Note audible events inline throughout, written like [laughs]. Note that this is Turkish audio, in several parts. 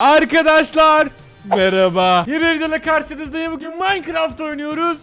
Arkadaşlar merhaba. Yeni bir videoyla karşınızdayım. Bugün Minecraft oynuyoruz.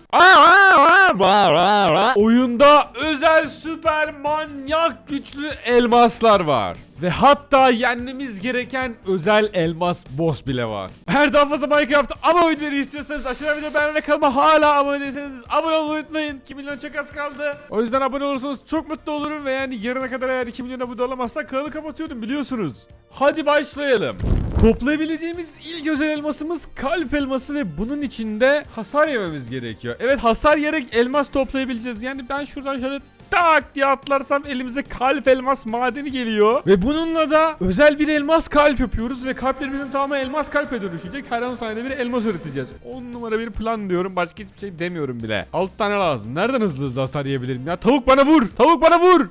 Oyunda özel süper manyak güçlü elmaslar var. Ve hatta yenmemiz gereken özel elmas boss bile var. Eğer daha fazla Minecraft ama videoları istiyorsanız aşağıya video beğenmeyi kanalıma hala abone değilseniz abone olmayı unutmayın. 2 milyon çok az kaldı. O yüzden abone olursanız çok mutlu olurum ve yani yarına kadar eğer 2 milyon abone olamazsak kanalı kapatıyorum biliyorsunuz. Hadi başlayalım. Toplayabileceğimiz ilk özel elmasımız kalp elması ve bunun içinde hasar yememiz gerekiyor. Evet hasar yiyerek elmas toplayabileceğiz. Yani ben şuradan şöyle tak diye atlarsam elimize kalp elmas madeni geliyor. Ve bununla da özel bir elmas kalp yapıyoruz ve kalplerimizin tamamı elmas kalpe dönüşecek. Her 10 saniyede bir elmas üreteceğiz. 10 numara bir plan diyorum. Başka hiçbir şey demiyorum bile. 6 tane lazım. Nereden hızlı hızlı hasar yiyebilirim ya? Tavuk bana vur! Tavuk bana vur!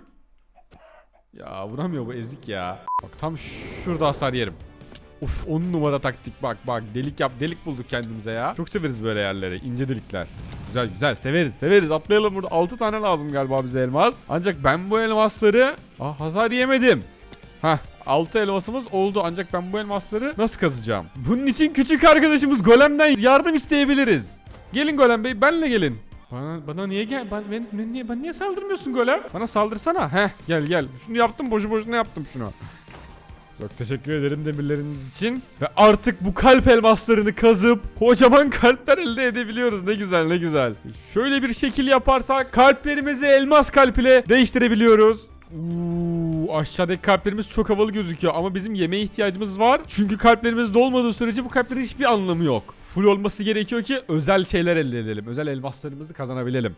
Ya vuramıyor bu ezik ya. Bak tam şurada hasar yerim. Uf 10 numara taktik bak bak delik yap delik bulduk kendimize ya. Çok severiz böyle yerleri ince delikler. Güzel güzel severiz severiz atlayalım burada 6 tane lazım galiba bize elmas. Ancak ben bu elmasları ah hasar yemedim. Hah 6 elmasımız oldu ancak ben bu elmasları nasıl kazacağım? Bunun için küçük arkadaşımız Golem'den yardım isteyebiliriz. Gelin Golem Bey benle gelin. Bana, bana niye gel? Ben, ben, ben niye, ben niye saldırmıyorsun Golem? Bana saldırsana. Heh gel gel. Şunu yaptım boşu boşuna yaptım şunu. Çok teşekkür ederim demirleriniz için. Ve artık bu kalp elmaslarını kazıp kocaman kalpler elde edebiliyoruz. Ne güzel ne güzel. Şöyle bir şekil yaparsak kalplerimizi elmas kalp ile değiştirebiliyoruz. Uuu, aşağıdaki kalplerimiz çok havalı gözüküyor ama bizim yemeğe ihtiyacımız var. Çünkü kalplerimiz dolmadığı sürece bu kalplerin hiçbir anlamı yok. Full olması gerekiyor ki özel şeyler elde edelim. Özel elmaslarımızı kazanabilelim.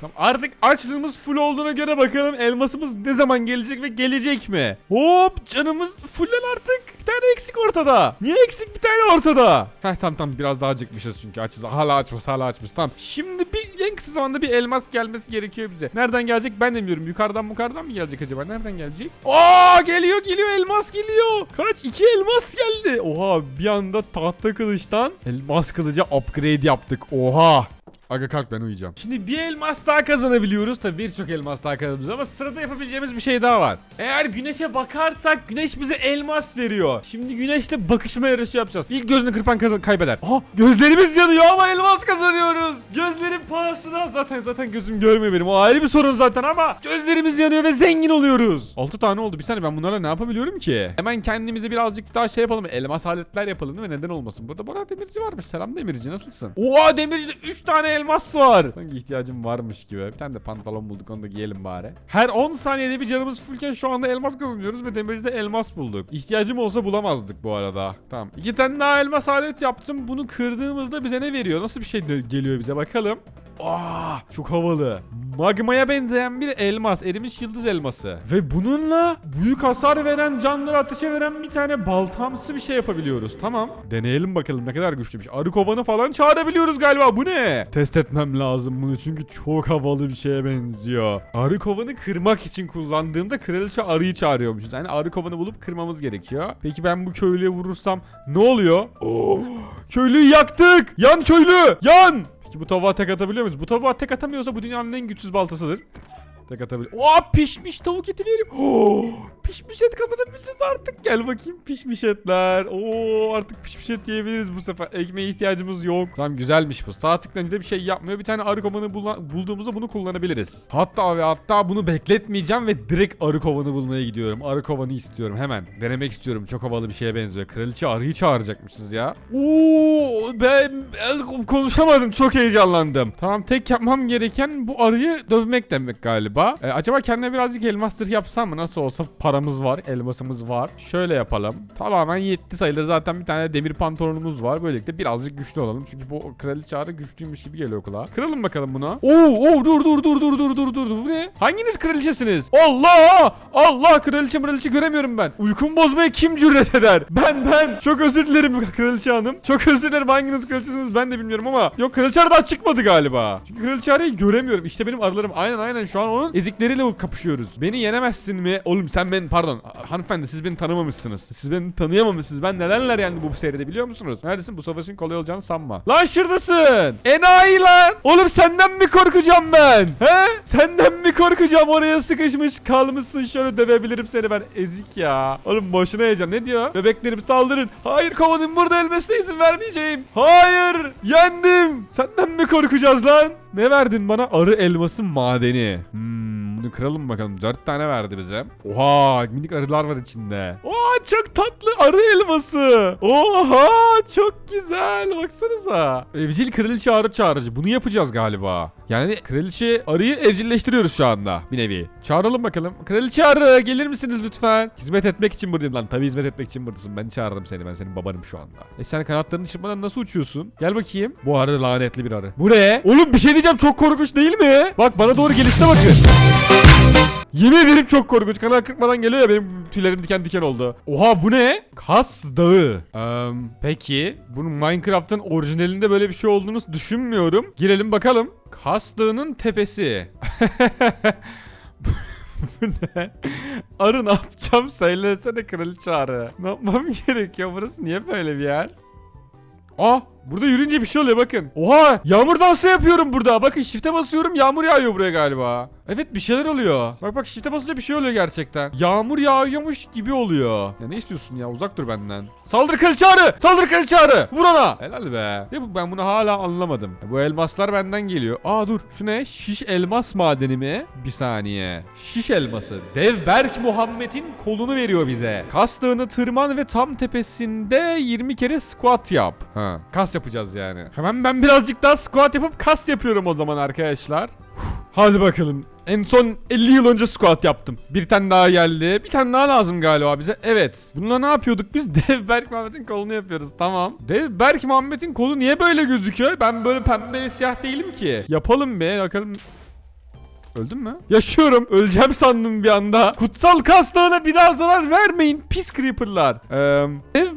Tamam artık açlığımız full olduğuna göre bakalım elmasımız ne zaman gelecek ve gelecek mi? Hop canımız fullen artık. Bir tane eksik ortada. Niye eksik bir tane ortada? Heh tamam tamam biraz daha acıkmışız çünkü açız. Hala açmış hala açmış tamam. Şimdi bir en kısa zamanda bir elmas gelmesi gerekiyor bize. Nereden gelecek ben de bilmiyorum. Yukarıdan yukarıdan mı gelecek acaba? Nereden gelecek? Aa geliyor geliyor elmas geliyor. Kaç? iki elmas geldi. Oha bir anda tahta kılıçtan elmas kılıca upgrade yaptık. Oha. Aga kalk ben uyuyacağım. Şimdi bir elmas daha kazanabiliyoruz. Tabii birçok elmas daha kazanabiliyoruz ama sırada yapabileceğimiz bir şey daha var. Eğer güneşe bakarsak güneş bize elmas veriyor. Şimdi güneşle bakışma yarışı yapacağız. İlk gözünü kırpan kazan kaybeder. Aha gözlerimiz yanıyor ama elmas kazanıyoruz. Gözlerim pahasına zaten zaten gözüm görmüyor benim. O ayrı bir sorun zaten ama gözlerimiz yanıyor ve zengin oluyoruz. 6 tane oldu. Bir saniye ben bunlarla ne yapabiliyorum ki? Hemen kendimize birazcık daha şey yapalım. Elmas aletler yapalım değil mi? Neden olmasın? Burada bana demirci varmış. Selam demirci nasılsın? Oha demirci 3 tane elmas var. Sanki ihtiyacım varmış gibi. Bir tane de pantolon bulduk onu da giyelim bari. Her 10 saniyede bir canımız fullken şu anda elmas kazanıyoruz ve demircide elmas bulduk. İhtiyacım olsa bulamazdık bu arada. Tamam. İki tane daha elmas alet yaptım. Bunu kırdığımızda bize ne veriyor? Nasıl bir şey geliyor bize bakalım. Aa, çok havalı. Magmaya benzeyen bir elmas, erimiş yıldız elması. Ve bununla büyük hasar veren, canları ateşe veren bir tane baltamsı bir şey yapabiliyoruz. Tamam. Deneyelim bakalım ne kadar güçlüymüş. Arı kovanı falan çağırabiliyoruz galiba. Bu ne? Test etmem lazım bunu çünkü çok havalı bir şeye benziyor. Arı kovanı kırmak için kullandığımda kraliçe arıyı çağırıyormuşuz. Yani arı kovanı bulup kırmamız gerekiyor. Peki ben bu köylüye vurursam ne oluyor? Oo, köylüyü yaktık. Yan köylü. Yan. Peki bu tavuğa tek atabiliyor muyuz? Bu tavuğa tek atamıyorsa bu dünyanın en güçsüz baltasıdır. Tek atabilir. Oo pişmiş tavuk eti verim. Oo, pişmiş et kazanabileceğiz artık. Gel bakayım pişmiş etler. Oo artık pişmiş et yiyebiliriz bu sefer. Ekmeğe ihtiyacımız yok. Tamam güzelmiş bu. Sağ tıklayınca bir şey yapmıyor. Bir tane arı kovanı bulduğumuzda bunu kullanabiliriz. Hatta ve hatta bunu bekletmeyeceğim ve direkt arı kovanı bulmaya gidiyorum. Arı kovanı istiyorum hemen. Denemek istiyorum. Çok havalı bir şeye benziyor. Kraliçe arıyı çağıracakmışız ya. Oo ben, ben konuşamadım. Çok heyecanlandım. Tamam tek yapmam gereken bu arıyı dövmek demek galiba. E, acaba kendime birazcık elmas zırh yapsam mı? Nasıl olsa paramız var, elmasımız var. Şöyle yapalım. Tamamen yetti sayılır. Zaten bir tane demir pantolonumuz var. Böylelikle birazcık güçlü olalım. Çünkü bu kraliçe arı güçlüymüş gibi geliyor kulağa. Kıralım bakalım bunu. Oo, oo dur dur dur dur dur dur dur. Bu ne? Hanginiz kraliçesiniz? Allah! Allah kraliçe kraliçe göremiyorum ben. Uykumu bozmaya kim cüret eder? Ben ben. Çok özür dilerim [laughs] kraliçe hanım. Çok özür dilerim hanginiz kraliçesiniz ben de bilmiyorum ama. Yok kraliçe daha çıkmadı galiba. Çünkü kraliçe göremiyorum. İşte benim arılarım. Aynen aynen şu an onu onun ezikleriyle kapışıyoruz. Beni yenemezsin mi? Oğlum sen ben pardon ha- hanımefendi siz beni tanımamışsınız. Siz beni tanıyamamışsınız. Ben nelerler yani bu seride biliyor musunuz? Neredesin? Bu savaşın kolay olacağını sanma. Lan şuradasın. Enayi lan. Oğlum senden mi korkacağım ben? He? Senden mi korkacağım? Oraya sıkışmış kalmışsın. Şöyle dövebilirim seni ben. Ezik ya. Oğlum boşuna yiyeceğim. Ne diyor? Bebeklerim saldırın. Hayır kovanın burada ölmesine izin vermeyeceğim. Hayır. Yendim. Senden mi korkacağız lan? Ne verdin bana? Arı elması madeni. Hmm, bunu kıralım bakalım. Dört tane verdi bize. Oha minik arılar var içinde. Oha çok tatlı arı elması. Oha çok güzel. Baksanıza. Evcil kraliçe arı çağırıcı. Bunu yapacağız galiba. Yani kraliçe arıyı evcilleştiriyoruz şu anda bir nevi. Çağıralım bakalım. Kraliçe arı gelir misiniz lütfen? Hizmet etmek için buradayım lan. Tabii hizmet etmek için buradasın. Ben çağırdım seni. Ben senin babanım şu anda. E sen kanatlarını çırpmadan nasıl uçuyorsun? Gel bakayım. Bu arı lanetli bir arı. Bu ne? Oğlum bir şey diyeceğim çok korkunç değil mi? Bak bana doğru gelişine bakın. Yemin ederim çok korkunç. Kanal kırpmadan geliyor ya benim tüylerim diken diken oldu. Oha bu ne? Kas dağı. Eee, peki bunun Minecraft'ın orijinalinde böyle bir şey olduğunu düşünmüyorum. Girelim bakalım. Kas dağının tepesi. [laughs] bu ne? Arı ne yapacağım söylesene kraliçe arı. Ne yapmam [laughs] gerekiyor? Burası niye böyle bir yer? Aa burada yürünce bir şey oluyor bakın. Oha yağmur dansı yapıyorum burada. Bakın shift'e basıyorum yağmur yağıyor buraya galiba. Evet bir şeyler oluyor. Bak bak shift'e basınca bir şey oluyor gerçekten. Yağmur yağıyormuş gibi oluyor. Ya ne istiyorsun ya uzak dur benden. Saldır kraliçe arı. Saldır kraliçe arı. Vur. Helal be. Ne bu ben bunu hala anlamadım. Bu elmaslar benden geliyor. Aa dur şu ne? Şiş elmas madeni mi? Bir saniye. Şiş elması. Dev Berk Muhammed'in kolunu veriyor bize. Kas dağını tırman ve tam tepesinde 20 kere squat yap. Ha. Kas yapacağız yani. Hemen ben birazcık daha squat yapıp kas yapıyorum o zaman arkadaşlar. Hadi bakalım. En son 50 yıl önce squat yaptım. Bir tane daha geldi. Bir tane daha lazım galiba bize. Evet. Bununla ne yapıyorduk biz? [laughs] Dev Berk Muhammed'in kolunu yapıyoruz. Tamam. Dev Berk Muhammed'in kolu niye böyle gözüküyor? Ben böyle pembe siyah değilim ki. Yapalım be. Bakalım Öldün mü? Yaşıyorum. Öleceğim sandım bir anda. Kutsal kastağına bir daha zarar vermeyin pis creeperlar. Ee,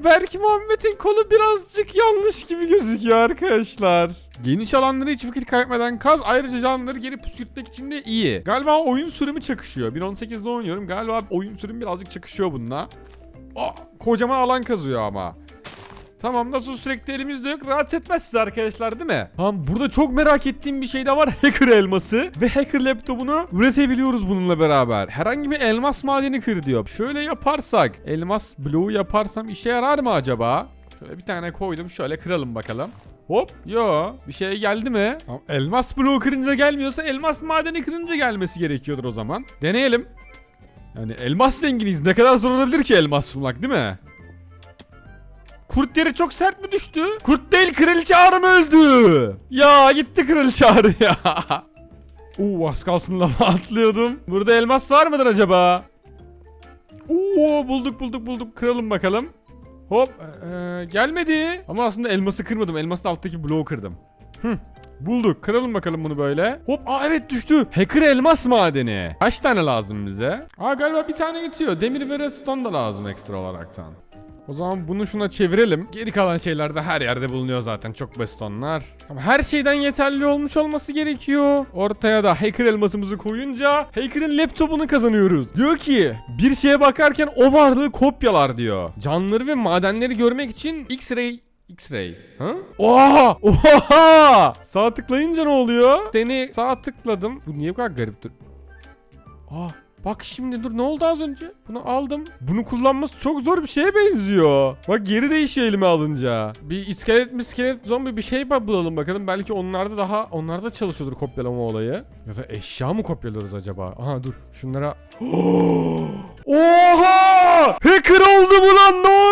belki Muhammed'in kolu birazcık yanlış gibi gözüküyor arkadaşlar. Geniş alanları hiç vakit kaybetmeden kaz ayrıca canlıları geri püskürtmek için de iyi. Galiba oyun sürümü çakışıyor. 1.18'de oynuyorum. Galiba oyun sürümü birazcık çakışıyor bununla. Aa, kocaman alan kazıyor ama. Tamam nasıl sürekli elimizde yok rahatsız etmez sizi arkadaşlar değil mi? Tamam burada çok merak ettiğim bir şey de var [laughs] hacker elması ve hacker laptopunu üretebiliyoruz bununla beraber. Herhangi bir elmas madeni kır diyor. Şöyle yaparsak elmas bloğu yaparsam işe yarar mı acaba? Şöyle bir tane koydum şöyle kıralım bakalım. Hop yo bir şey geldi mi? Tamam, elmas bloğu kırınca gelmiyorsa elmas madeni kırınca gelmesi gerekiyordur o zaman. Deneyelim. Yani elmas zenginiyiz ne kadar zor olabilir ki elmas bulmak değil mi? Kurt deri çok sert mi düştü? Kurt değil kraliçe ağrı mı öldü? Ya gitti kraliçe ağrı ya. [laughs] Oo az kalsın lava [laughs] atlıyordum. Burada elmas var mıdır acaba? Oo bulduk bulduk bulduk kıralım bakalım. Hop ee, gelmedi. Ama aslında elması kırmadım. Elmasın alttaki bloğu kırdım. Hı. Bulduk. Kıralım bakalım bunu böyle. Hop aa evet düştü. Hacker elmas madeni. Kaç tane lazım bize? Aa galiba bir tane yetiyor. Demir ve redstone da lazım ekstra olaraktan. O zaman bunu şuna çevirelim. Geri kalan şeyler de her yerde bulunuyor zaten. Çok basit onlar. Ama her şeyden yeterli olmuş olması gerekiyor. Ortaya da hacker elmasımızı koyunca hacker'ın laptopunu kazanıyoruz. Diyor ki bir şeye bakarken o varlığı kopyalar diyor. Canlıları ve madenleri görmek için X-ray X-ray. Ha? Oha! Oha! Sağ tıklayınca ne oluyor? Seni sağ tıkladım. Bu niye bu kadar garip dur? Aa Bak şimdi dur ne oldu az önce? Bunu aldım. Bunu kullanması çok zor bir şeye benziyor. Bak geri değişiyor elime alınca. Bir iskelet mi iskelet zombi bir şey bulalım bakalım. Belki onlarda daha onlarda çalışıyordur kopyalama olayı. Ya da eşya mı kopyalıyoruz acaba? Aha dur şunlara. [gasps] Oha! Hacker oldu mu lan ne oluyor?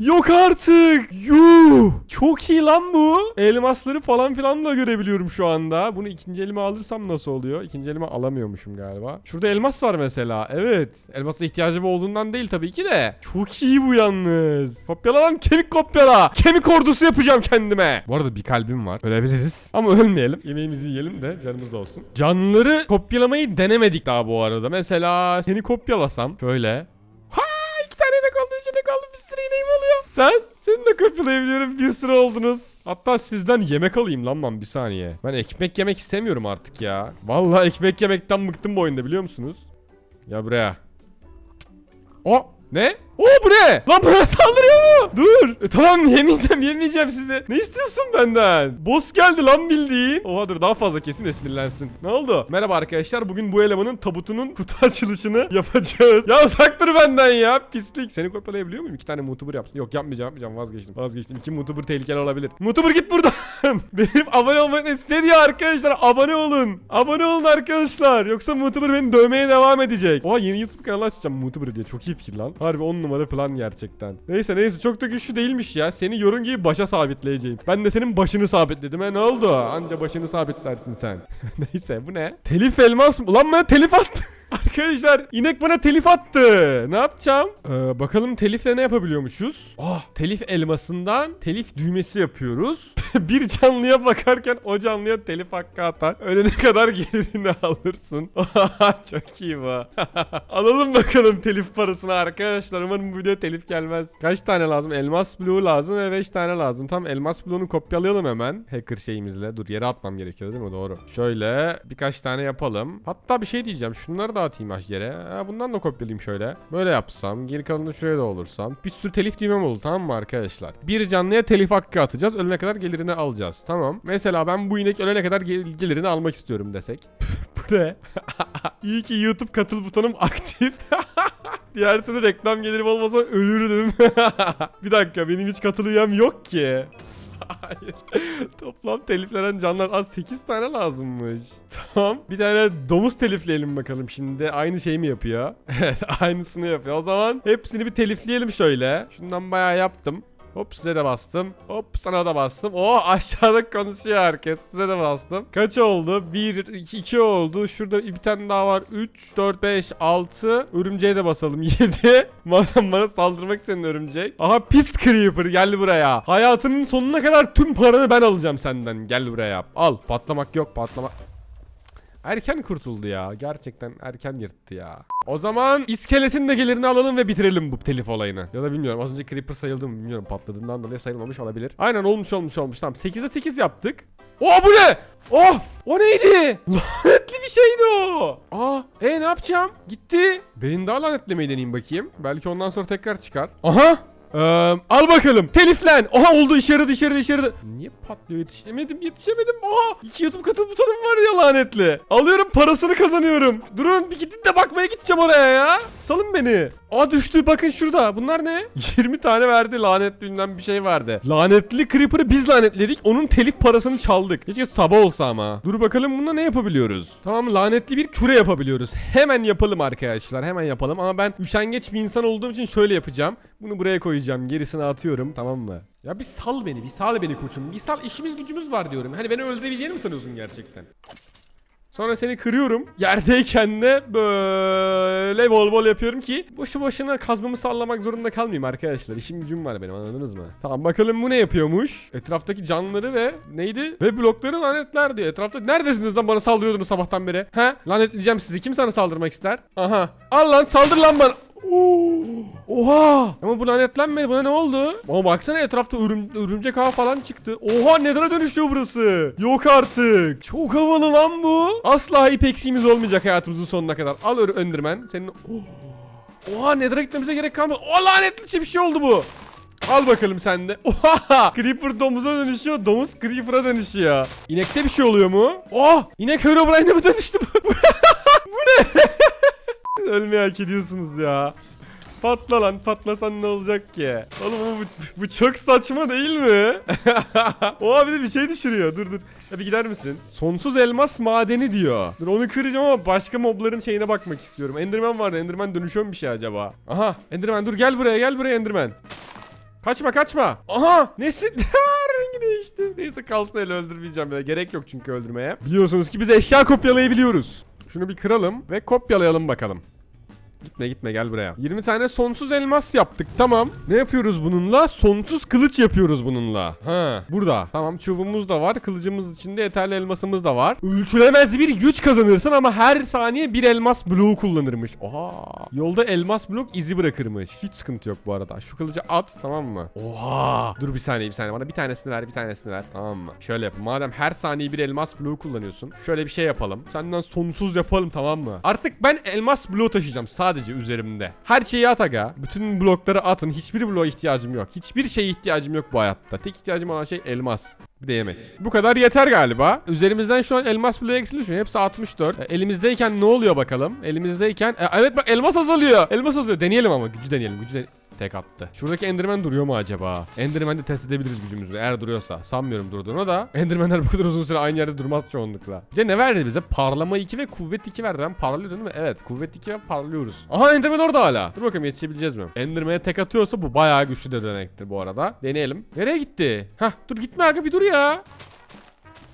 Yok artık. Yuh! Çok iyi lan bu. Elmasları falan filan da görebiliyorum şu anda. Bunu ikinci elime alırsam nasıl oluyor? İkinci elime alamıyormuşum galiba. Şurada elmas var mesela. Evet. Elmasa ihtiyacım olduğundan değil tabii ki de. Çok iyi bu yalnız. Kopyala lan kemik kopyala. Kemik ordusu yapacağım kendime. Bu arada bir kalbim var. Ölebiliriz. Ama ölmeyelim. Yemeğimizi yiyelim de canımız da olsun. Canlıları kopyalamayı denemedik daha bu arada. Mesela seni kopyalasam. Şöyle. Bir sürü ineğim oluyor. Sen? Seni de kopyalayabiliyorum bir sürü oldunuz. Hatta sizden yemek alayım lan ben bir saniye. Ben ekmek yemek istemiyorum artık ya. Vallahi ekmek yemekten bıktım bu oyunda biliyor musunuz? Ya buraya. O ne? O bu ne? Lan bana saldırıyor mu? Dur. E, tamam [laughs] yemeyeceğim yemeyeceğim size. Ne istiyorsun benden? Boss geldi lan bildiğin. Oha dur daha fazla kesin de sinirlensin. Ne oldu? Merhaba arkadaşlar. Bugün bu elemanın tabutunun [laughs] kutu açılışını yapacağız. Ya uzak dur benden ya. Pislik. Seni kopyalayabiliyor muyum? İki tane mutuber yaptım. Yok yapmayacağım yapmayacağım vazgeçtim. Vazgeçtim. İki mutuber tehlikeli olabilir. Mutuber git buradan. [laughs] Benim abone ne diyor arkadaşlar? Abone olun. Abone olun arkadaşlar. Yoksa mutuber beni dövmeye devam edecek. Oha yeni YouTube kanalı açacağım mutuber diye. Çok iyi fikir lan. Harbi 10 numara plan gerçekten. Neyse neyse çok da güçlü değilmiş ya. Seni yorun gibi başa sabitleyeceğim. Ben de senin başını sabitledim. He ne oldu? Anca başını sabitlersin sen. [laughs] neyse bu ne? Telif elmas mı? Ulan bana telif attı. Arkadaşlar inek bana telif attı. Ne yapacağım? Ee, bakalım telifle ne yapabiliyormuşuz? Ah telif elmasından telif düğmesi yapıyoruz. [laughs] bir canlıya bakarken o canlıya telif hakkı atar. Ölene kadar gelirini alırsın. [laughs] Çok iyi bu. [laughs] Alalım bakalım telif parasını arkadaşlar. Umarım bu videoya telif gelmez. Kaç tane lazım? Elmas blue lazım ve 5 tane lazım. Tam elmas blue'unu kopyalayalım hemen. Hacker şeyimizle. Dur yere atmam gerekiyor değil mi? Doğru. Şöyle birkaç tane yapalım. Hatta bir şey diyeceğim. Şunları da atayım ah yere. Ha, bundan da kopyalayayım şöyle. Böyle yapsam. Geri kalanını şuraya da olursam. Bir sürü telif düğmem oldu tamam mı arkadaşlar? Bir canlıya telif hakkı atacağız. Ölene kadar gelirini alacağız. Tamam. Mesela ben bu inek ölene kadar gel- gelirini almak istiyorum desek. [laughs] bu ne? [laughs] İyi ki YouTube katıl butonum aktif. [laughs] Diğer türlü reklam gelirim olmasa ölürdüm. bir dakika benim hiç katıl üyem yok ki. Toplam teliflenen canlar az 8 tane lazımmış. Tamam. Bir tane domuz telifleyelim bakalım şimdi. Aynı şey mi yapıyor? [laughs] Evet aynısını yapıyor. O zaman hepsini bir telifleyelim şöyle. Şundan bayağı yaptım. Hop size de bastım. Hop sana da bastım. O [laughs] aşağıda konuşuyor herkes. Size de bastım. Kaç oldu? 1, 2, 2 oldu. Şurada bir tane daha var. 3, 4, 5, 6. Örümceğe de basalım. [laughs] 7. Madem bana saldırmak senin örümcek. Aha pis creeper gel buraya. Hayatının sonuna kadar tüm paranı ben alacağım senden. Gel buraya. Al. Patlamak yok patlamak. Erken kurtuldu ya. Gerçekten erken yırttı ya. O zaman iskeletin de gelirini alalım ve bitirelim bu telif olayını. Ya da bilmiyorum. Az önce Creeper sayıldı mı bilmiyorum. Patladığından dolayı sayılmamış olabilir. Aynen olmuş olmuş olmuş. Tamam 8'e 8 yaptık. Oh bu ne? Oh! O neydi? [laughs] Lanetli bir şeydi o. Aa, e ne yapacağım? Gitti. Benim daha lanetlemeyi deneyeyim bakayım. Belki ondan sonra tekrar çıkar. Aha! Ee, al bakalım. Teliflen. Oha oldu işe yaradı işe yaradı işe yaradı. Niye patlıyor yetişemedim yetişemedim. Oha. İki YouTube katıl butonum var ya lanetli. Alıyorum parasını kazanıyorum. Durun bir gidin de bakmaya gideceğim oraya ya. Salın beni. Aa düştü bakın şurada. Bunlar ne? [laughs] 20 tane verdi lanetli bilmem bir şey verdi. Lanetli Creeper'ı biz lanetledik. Onun telif parasını çaldık. Keşke sabah olsa ama. Dur bakalım bunda ne yapabiliyoruz? Tamam lanetli bir küre yapabiliyoruz. Hemen yapalım arkadaşlar. Hemen yapalım ama ben üşengeç bir insan olduğum için şöyle yapacağım. Bunu buraya koyacağım. Gerisini atıyorum. Tamam mı? Ya bir sal beni. Bir sal beni koçum. Bir sal işimiz gücümüz var diyorum. Hani beni öldürebileceğini mi sanıyorsun gerçekten? Sonra seni kırıyorum. Yerdeyken de böyle bol bol yapıyorum ki boşu boşuna kazmamı sallamak zorunda kalmayayım arkadaşlar. İşim gücüm var benim anladınız mı? Tamam bakalım bu ne yapıyormuş? Etraftaki canlıları ve neydi? Ve blokları lanetler diyor. Etrafta neredesiniz lan bana saldırıyordunuz sabahtan beri? He? Lanetleyeceğim sizi. Kim sana saldırmak ister? Aha. Al lan saldır lan bana. Oha! Ama bu lanetlenmedi. Buna ne oldu? Ama baksana etrafta örüm, örümcek ağı falan çıktı. Oha nedene dönüşüyor burası? Yok artık. Çok havalı lan bu. Asla ipeksiğimiz olmayacak hayatımızın sonuna kadar. Al Enderman. Senin... Oh. Oha nedene gitmemize gerek kalmadı. O lanetli bir şey oldu bu. Al bakalım sen de. Oha! Creeper domuza dönüşüyor. Domuz Creeper'a dönüşüyor. İnekte bir şey oluyor mu? Oh! İnek Herobrine'e mi dönüştü bu? [laughs] bu ne? Ölmeyi hak ediyorsunuz ya. Patla lan patlasan ne olacak ki? Oğlum bu, bu, çok saçma değil mi? [laughs] Oha bir de bir şey düşürüyor. Dur dur. Ya bir gider misin? Sonsuz elmas madeni diyor. Dur onu kıracağım ama başka mobların şeyine bakmak istiyorum. Enderman vardı. Enderman dönüşüyor mu bir şey acaba? Aha Enderman dur gel buraya gel buraya Enderman. Kaçma kaçma. Aha nesin? [laughs] Rengi değişti. Neyse kalsın el öldürmeyeceğim bile. Gerek yok çünkü öldürmeye. Biliyorsunuz ki biz eşya kopyalayabiliyoruz. Şunu bir kıralım ve kopyalayalım bakalım. Gitme gitme gel buraya. 20 tane sonsuz elmas yaptık. Tamam. Ne yapıyoruz bununla? Sonsuz kılıç yapıyoruz bununla. Ha burada. Tamam çubuğumuz da var. Kılıcımız içinde yeterli elmasımız da var. Ölçülemez bir güç kazanırsın ama her saniye bir elmas bloğu kullanırmış. Oha. Yolda elmas blok izi bırakırmış. Hiç sıkıntı yok bu arada. Şu kılıcı at tamam mı? Oha. Dur bir saniye bir saniye. Bana bir tanesini ver bir tanesini ver. Tamam mı? Şöyle yap. Madem her saniye bir elmas bloğu kullanıyorsun. Şöyle bir şey yapalım. Senden sonsuz yapalım tamam mı? Artık ben elmas bloğu taşıyacağım sadece üzerimde. Her şeyi at aga. Bütün blokları atın. Hiçbir bloğa ihtiyacım yok. Hiçbir şeye ihtiyacım yok bu hayatta. Tek ihtiyacım olan şey elmas. Bir de yemek. Bu kadar yeter galiba. Üzerimizden şu an elmas bloğu eksilmiş mi? Hepsi 64. E, elimizdeyken ne oluyor bakalım? Elimizdeyken... E, evet bak elmas azalıyor. Elmas azalıyor. Deneyelim ama. Gücü deneyelim. Gücü deneyelim. Tek attı. Şuradaki Enderman duruyor mu acaba? Enderman'de test edebiliriz gücümüzü eğer duruyorsa. Sanmıyorum durduğunu da. Enderman'ler bu kadar uzun süre aynı yerde durmaz çoğunlukla. Bir de ne verdi bize? Parlama 2 ve kuvvet 2 verdi. Ben parlıyordum değil mi? Evet. Kuvvet 2 ve parlıyoruz. Aha Enderman orada hala. Dur bakalım yetişebileceğiz mi? Enderman'e tek atıyorsa bu bayağı güçlü de denektir bu arada. Deneyelim. Nereye gitti? Hah dur gitme aga bir dur ya.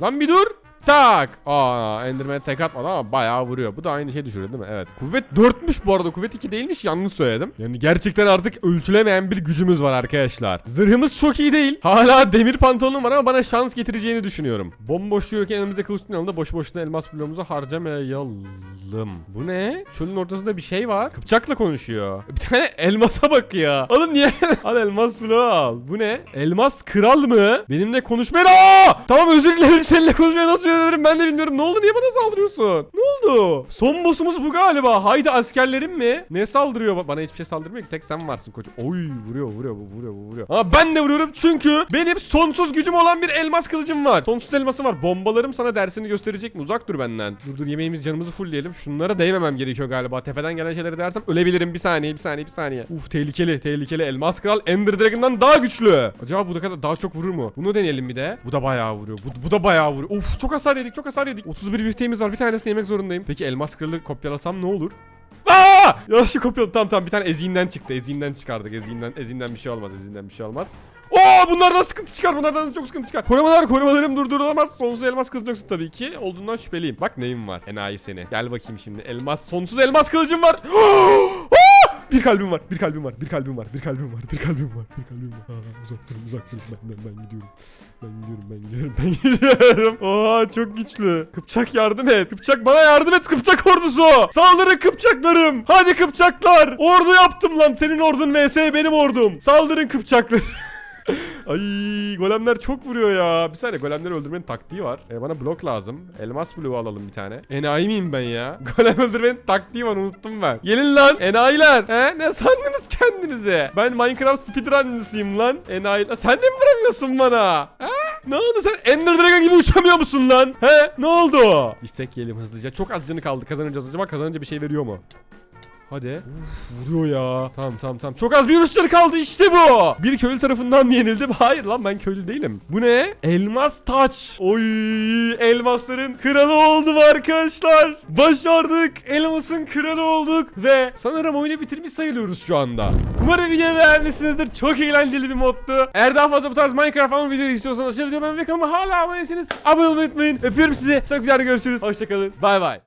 Lan bir dur. Tak. Aa Enderman tek atmadı ama bayağı vuruyor. Bu da aynı şey düşürüyor değil mi? Evet. Kuvvet 4'müş bu arada. Kuvvet 2 değilmiş. Yanlış söyledim. Yani gerçekten artık ölçülemeyen bir gücümüz var arkadaşlar. Zırhımız çok iyi değil. Hala demir pantolonum var ama bana şans getireceğini düşünüyorum. Bomboş yürürken elimizde kılıç tutalım da boş boşuna elmas bloğumuzu harcamayalım. Bu ne? Çölün ortasında bir şey var. Kıpçakla konuşuyor. Bir tane elmasa bak ya. Oğlum niye? [laughs] al elmas bloğu al. Bu ne? Elmas kral mı? Benimle konuşmayın. Aa! Tamam özür dilerim seninle konuşmaya nasıl yönelirim ben de bilmiyorum. Ne oldu niye bana saldırıyorsun? Ne oldu? Son boss'umuz bu galiba. Haydi askerlerim mi? Ne saldırıyor? Ba- Bana hiçbir şey saldırmıyor ki. Tek sen varsın koç. Oy vuruyor vuruyor vuruyor vuruyor. Ama ben de vuruyorum çünkü benim sonsuz gücüm olan bir elmas kılıcım var. Sonsuz elması var. Bombalarım sana dersini gösterecek mi? Uzak dur benden. Dur dur yemeğimiz canımızı fullleyelim. Şunlara değmemem gerekiyor galiba. Tepeden gelen şeyleri dersem ölebilirim. Bir saniye bir saniye bir saniye. Uf tehlikeli tehlikeli. Elmas kral Ender Dragon'dan daha güçlü. Acaba bu da kadar daha çok vurur mu? Bunu deneyelim bir de. Bu da bayağı vuruyor. Bu, bu da bayağı vuruyor. Uf çok hasar yedik çok hasar yedik. 31 bifteğimiz var. Bir tanesini yemek zorundayım. Peki elmas kralı kopyalasam ne olur? Aa! Yanlış kopyaladım. Tamam tamam bir tane eziğinden çıktı. Eziğinden çıkardık. Eziğinden, eziğinden bir şey olmaz. Eziğinden bir şey olmaz. Oo bunlardan sıkıntı çıkar. Bunlardan çok sıkıntı çıkar. Korumalar korumalarım durdurulamaz. Sonsuz elmas kılıcı yoksa tabii ki. Olduğundan şüpheliyim. Bak neyim var. Enayi seni. Gel bakayım şimdi. Elmas sonsuz elmas kılıcım var. [gasps] Bir kalbim var, bir kalbim var, bir kalbim var, bir kalbim var, bir kalbim var, bir kalbim var. Aa, uzak durun, uzak durun. Ben, ben, ben gidiyorum. Ben gidiyorum, ben gidiyorum, ben [laughs] gidiyorum. Oha çok güçlü. Kıpçak yardım et. Kıpçak bana yardım et Kıpçak ordusu. Saldırın Kıpçaklarım. Hadi Kıpçaklar. Ordu yaptım lan. Senin ordun vs benim ordum. Saldırın Kıpçaklar. [laughs] Ay golemler çok vuruyor ya. Bir saniye golemleri öldürmenin taktiği var. E, bana blok lazım. Elmas bloğu alalım bir tane. Enayi miyim ben ya? [laughs] Golem öldürmenin taktiği var unuttum ben. Gelin lan enayiler. He ne sandınız kendinize? Ben Minecraft speedrun'cısıyım lan. Enayi. Sen de mi vuramıyorsun bana? He? Ne oldu sen Ender Dragon gibi uçamıyor musun lan? He? Ne oldu? Biftek yiyelim hızlıca. Çok az canı kaldı. Kazanacağız. Acaba kazanınca bir şey veriyor mu? Hadi. Uf, vuruyor ya. Tamam tamam tamam. Çok az bir vuruşları kaldı işte bu. Bir köylü tarafından mı yenildim? Hayır lan ben köylü değilim. Bu ne? Elmas taç. Oy elmasların kralı oldum arkadaşlar. Başardık. Elmasın kralı olduk. Ve sanırım oyunu bitirmiş sayılıyoruz şu anda. Umarım videoyu beğenmişsinizdir. Çok eğlenceli bir moddu. Eğer daha fazla bu tarz Minecraft falan videoları istiyorsanız aşağı videoyu beğenmeyi ve kanalıma hala aboneyseniz abone olmayı unutmayın. Öpüyorum sizi. Sonraki videoda görüşürüz. Hoşçakalın. Bay bay.